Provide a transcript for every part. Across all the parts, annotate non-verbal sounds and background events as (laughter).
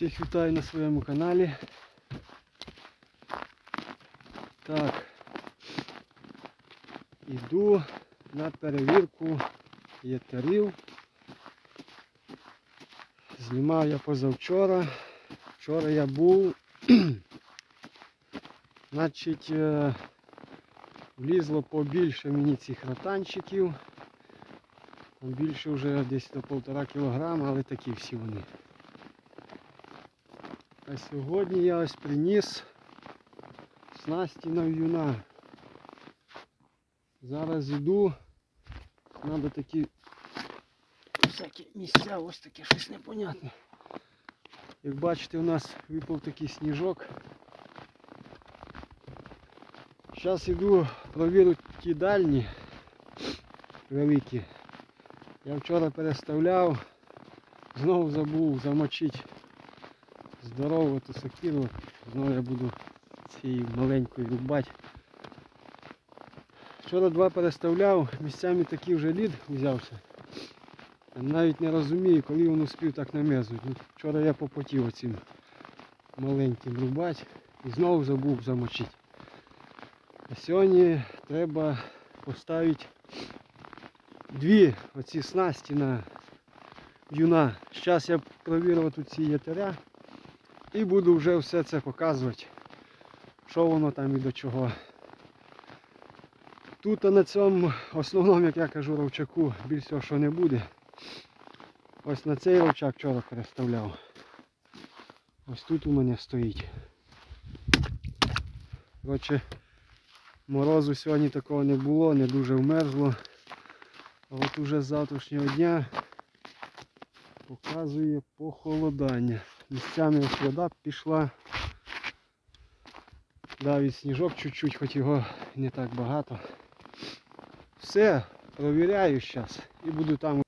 Всіх вітаю на своєму каналі. Так. Іду на перевірку єтерів. Знімав я позавчора. Вчора я був. (clears throat) Значить, е, влізло побільше мені цих ротанчиків. Більше вже десь до полтора кілограма, але такі всі вони. А сьогодні я ось приніс снасті на в'юна. Зараз йду. Треба такі всякі місця, ось таке щось непонятне. Як бачите, у нас випав такий сніжок. Зараз йду провірю ті дальні великі. Я вчора переставляв, знову забув замочити здорову ту сокиру. Знову я буду цією маленькою рубати. Вчора два переставляв, місцями такий вже лід взявся. Навіть не розумію, коли він успів так намерзнути. Ну, Вчора я попотів оцим маленьким рубати і знову забув замочити. А сьогодні треба поставити дві оці снасті на юна. Зараз я провірю тут ці ятаря і буду вже все це показувати, що воно там і до чого. Тут на цьому основному, як я кажу, ровчаку більш всього що не буде. Ось на цей ровчак вчора переставляв. Ось тут у мене стоїть. Коротше, морозу сьогодні такого не було, не дуже вмерзло. А от уже з завтрашнього дня показує похолодання. Місцями ось вода пішла. Давить сніжок чуть-чуть, хоч його не так багато. Все, провіряю зараз і буду там.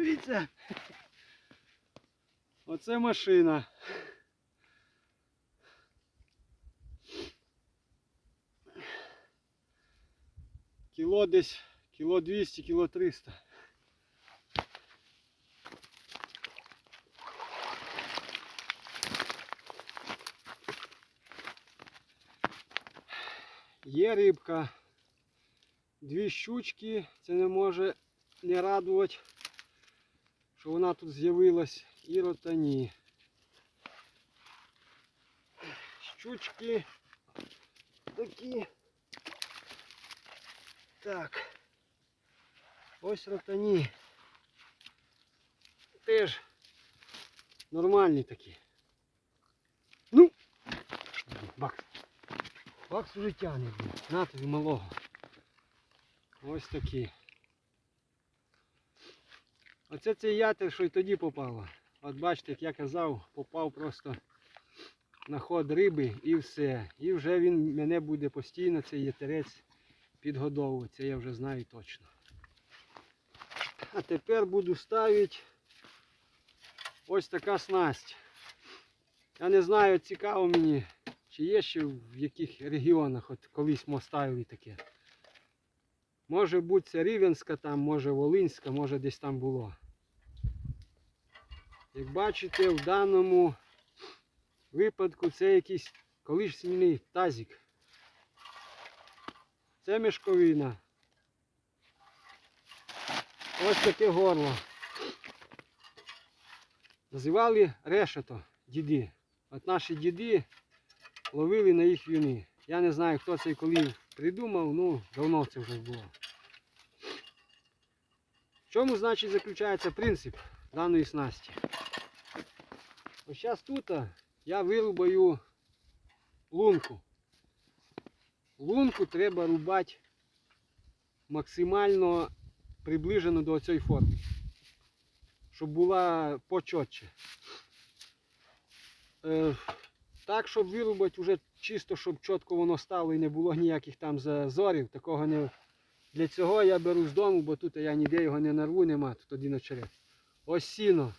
Дивіться. Оце машина. Кіло десь, кіло 200, кіло 300. Є рибка. Дві щучки, це не може не радувати, Що вона тут з'явилась і ротані. Щучки такі. Так. Ось ротані. Теж нормальні такі. Ну, бакс. Бакс уже тягне. На тобі малого. Ось такі. Оце цей ятер, що й тоді попало. От бачите, як я казав, попав просто на ход риби і все. І вже він мене буде постійно, цей ятерець, підгодовувати. Це я вже знаю точно. А тепер буду ставити ось така снасть. Я не знаю, цікаво мені, чи є ще в яких регіонах от колись ми ставили таке. Може бути це Рівенська там, може Волинська, може десь там було. Як бачите, в даному випадку це якийсь колишній тазик. Це мішковина. Ось таке горло. Називали решето діди. От наші діди ловили на їх війни. Я не знаю, хто це і коли придумав, ну давно це вже було. В чому, значить, заключається принцип даної снасті? Ось зараз тут я вирубаю лунку. Лунку треба рубати максимально приближено до цієї форми, щоб була почотче. Е, так, щоб вирубати вже чисто, щоб чітко воно стало і не було ніяких там зазорів, такого не. Для цього я беру з дому, бо тут я ніде його не нарву, нема, тут один очерет. Ось сіно.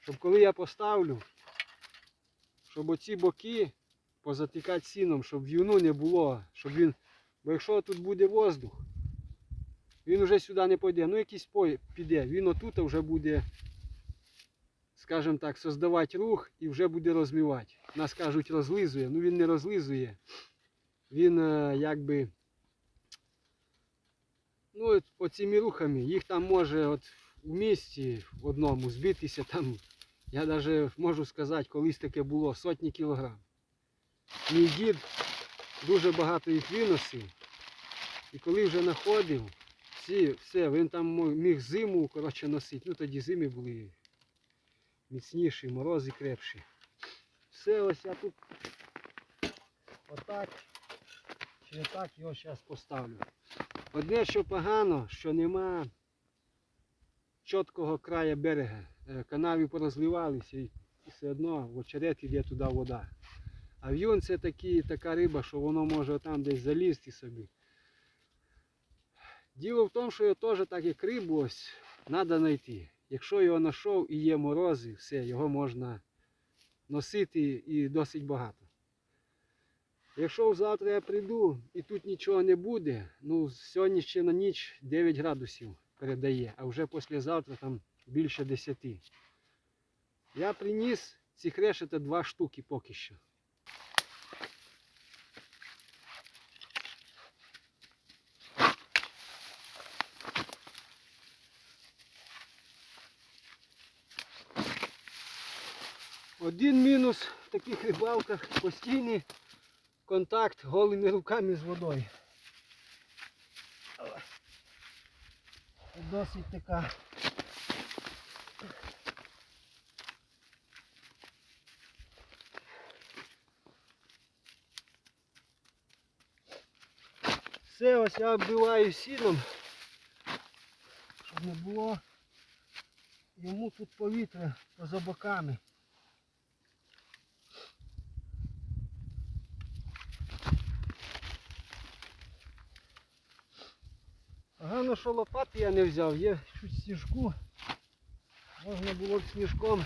Щоб коли я поставлю, щоб оці боки позатикати сіном, щоб в'юну не було, щоб він. Бо якщо тут буде воздух, він вже сюди не пойде. Ну якийсь пой- піде. Він отут вже буде, скажімо так, создавати рух і вже буде розмивати. Нас кажуть розлизує. Ну він не розлизує. Він е, якби. Ну, оціми рухами, їх там може от в місті одному збитися там, я навіть можу сказати, колись таке було сотні кілограм. Мій дід дуже багато їх виносив. І коли вже знаходив, всі, все, він там міг зиму коротше, носити. Ну тоді зими були міцніші, морози крепші. Все ось я тут отак чи отак його зараз поставлю. Одне, що погано, що нема чіткого краю берега. Е, Канави порозливалися і все одно в очерет іде туди вода. А в'юн це такі, така риба, що воно може там десь залізти собі. Діло в тому, що його теж так як рибу ось треба знайти. Якщо його знайшов і є морози, все, його можна носити і досить багато. Якщо завтра я прийду і тут нічого не буде, ну сьогодні ще на ніч 9 градусів передає, а вже післязавтра там більше 10. Я приніс цих решета два штуки поки що. Один мінус в таких рибалках постійний контакт голими руками з водою. Досить така. Все ось я оббиваю сіном, щоб не було йому тут повітря поза боками. Погано, що лопати я не взяв, є чуть сніжку. Можна було б сніжком.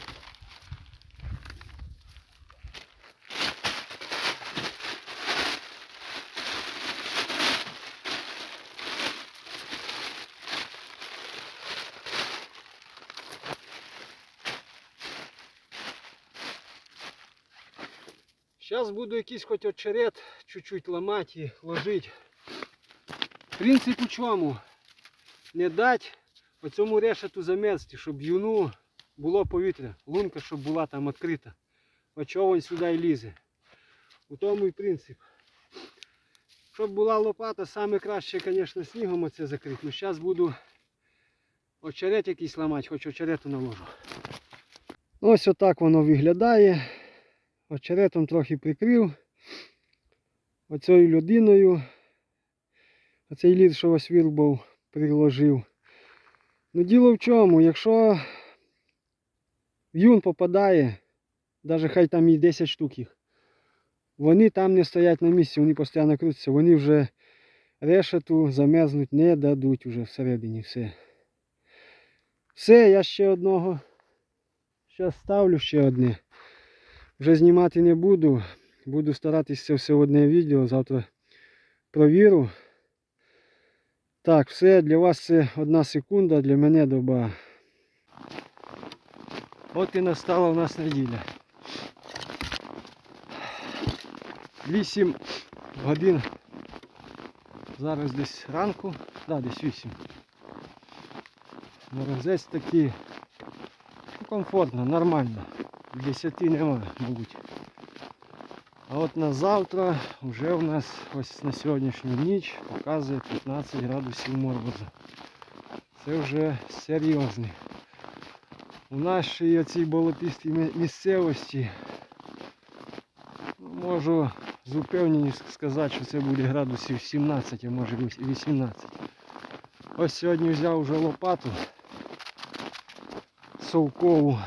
Зараз буду якийсь хоч очерет чуть-чуть ламати і ложити. Принцип у чому? Не дати оцьому решету замерзти, щоб юну було повітря. Лунка, щоб була там відкрита. От чого він сюди і лізе. У тому і принцип. Щоб була лопата, саме краще, звісно, снігом оце закрити. Ну зараз буду очерет якийсь ламати, хоч очерету наложу. Ось отак воно виглядає. Очеретом трохи прикрив. Оцею людиною. Оцей лід, що ось вирубав, приложив. Ну діло в чому, якщо в'юн попадає, навіть хай там і 10 штук їх, вони там не стоять на місці, вони постійно крутяться, вони вже решету замерзнуть не дадуть уже всередині все. Все, я ще одного. Зараз ставлю ще одне. Вже знімати не буду. Буду старатися все одне відео. Завтра провіру. Так, все, для вас це одна секунда, для мене доба. От і настала у нас неділя. 8 годин. Зараз десь ранку, да, десь 8. Морозець такий ну, комфортно, нормально. 10 нема, мабуть. А от на завтра вже у нас ось на сьогоднішню ніч показує 15 градусів морозу. Це вже серйозний. У нашій оцій болотистій мі- місцевості ну, можу з упевненістю сказати, що це буде градусів 17, а може і 18. Ось сьогодні взяв вже лопату совкову,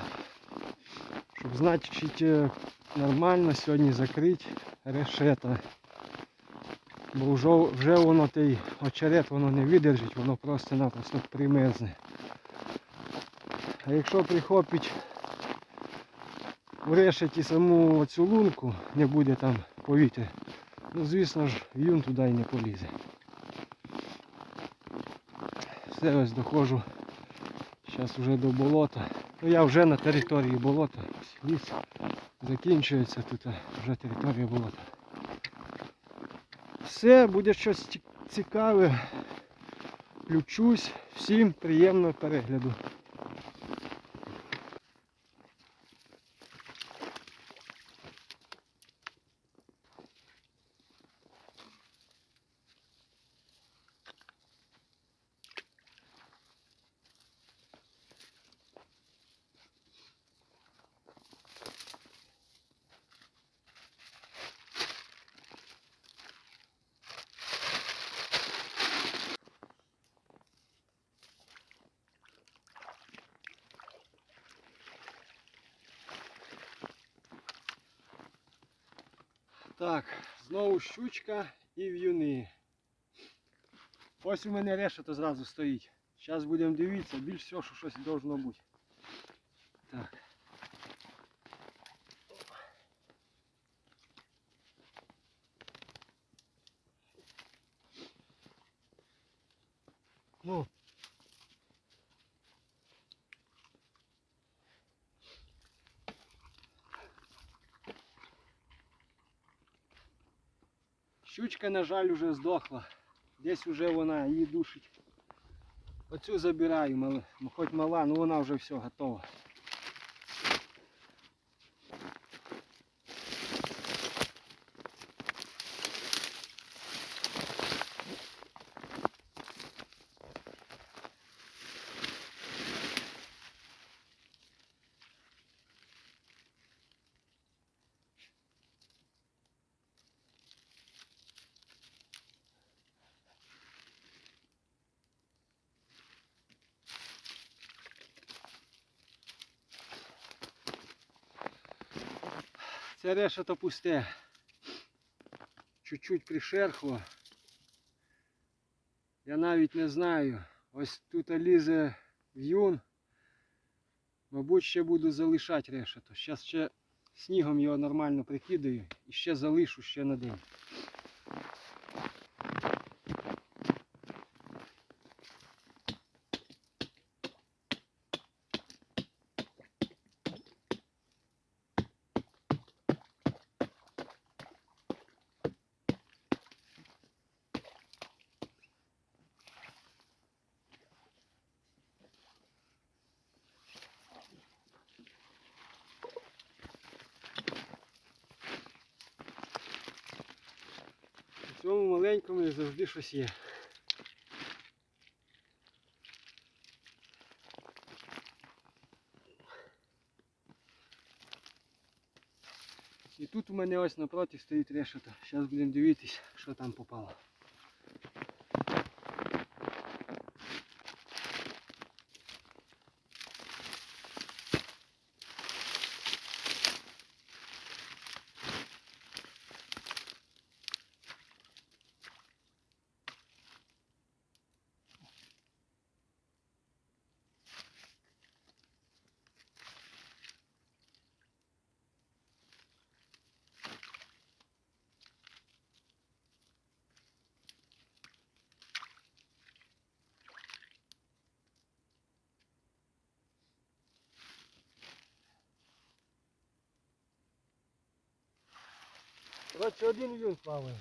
щоб значить е, нормально сьогодні закрити решета. Бо вже, вже воно той очерет воно не видержить, воно просто-напросто примерзне. А якщо прихопить в решеті саму цю лунку, не буде там повітря, ну звісно ж в'юн туди і не полізе. Все ось доходжу зараз вже до болота. Ну я вже на території болота. Ліс закінчується тут вже територія болота. Все, буде щось цікаве. Включусь. Всім приємного перегляду. Так, знову щучка і в'юни. Ось у мене решето зразу стоїть. Зараз будемо дивитися, більш всього, що щось должно бути. Так. Ну. Щучка, на жаль, уже здохла. Десь уже вона її душить. Оцю забираю, хоч мала, але вона вже все готова. Це решето пусте. Чуть-чуть пришерхло. Я навіть не знаю. Ось тут лізе в'юн. Мабуть, ще буду залишати решето. Зараз ще снігом його нормально прикидаю і ще залишу ще на день. Цьому маленькому завжди щось є. І тут у мене ось напроти стоїть решета. Зараз будемо дивитись, що там попало. Коротше, один юн плаває.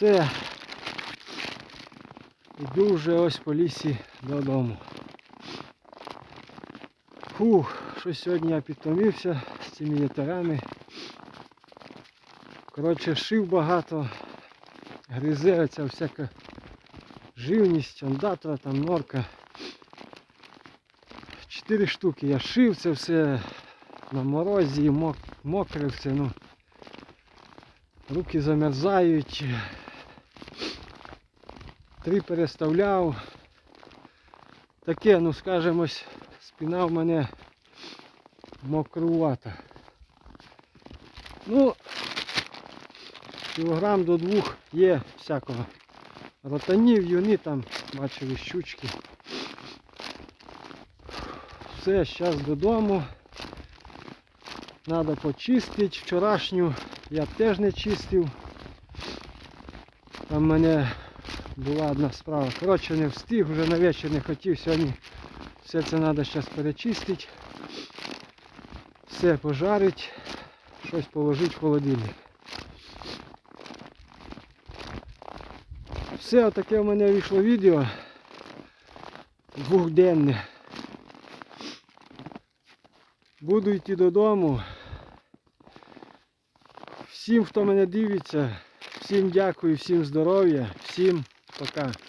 Все. Йду вже ось по лісі додому. Фух, що сьогодні я підтомився з цими ятерами. Коротше, шив багато, гризе оця всяка живність, ондатра, там норка. Чотири штуки я шив, це все на морозі, мок, мокре все, ну. Руки замерзають. Три переставляв. Таке, ну скажімо, спина в мене мокрувата. Ну, кілограм до двох є всякого. Ротанів, юни там, бачили щучки. Все, зараз додому. Треба почистити. Вчорашню я теж не чистив. Там мене була одна справа. Коротше, не встиг, вже на вечір не хотів. Сьогодні все це треба зараз перечистити. Все пожарити, щось положити в холодильник. Все, отаке в мене вийшло відео. Двохденне. Буду йти додому. Всім, хто мене дивиться, всім дякую, всім здоров'я, всім пока.